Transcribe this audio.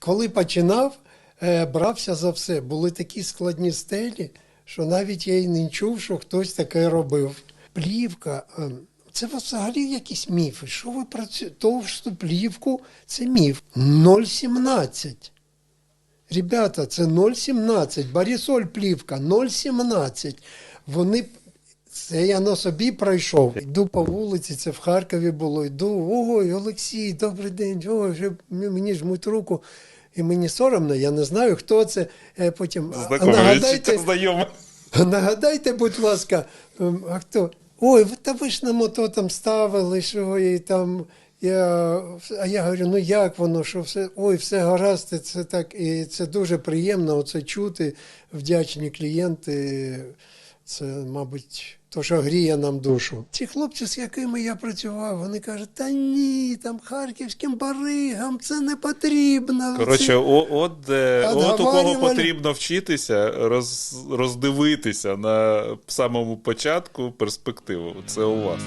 Коли починав, е, брався за все. Були такі складні стелі, що навіть я й не чув, що хтось таке робив. Плівка. е, Це взагалі якісь міфи. Що ви працюєте? Товсту плівку це міф. 0,17. Ребята, це 0,17. Барісоль плівка 0,17. Вони. Це я на собі пройшов. Йду по вулиці, це в Харкові було. Йду, ой, Олексій, добрий день. Ой, мені жмуть руку. І мені соромно, я не знаю, хто це. Е, Потім а нагадайте, нагадайте, будь ласка, а хто? Ой, та ви ж на мото там ставили, що і там. Я, а я говорю, ну як воно, що все, ой, все гаразд, це так, і це дуже приємно оце чути, вдячні клієнти. Це, мабуть, то, що гріє нам душу. Ці хлопці, з якими я працював, вони кажуть, та ні, там харківським баригам це не потрібно. Коротше, Це- о, от, де, от у кого потрібно вчитися, роз, роздивитися на самому початку перспективу. Це у вас.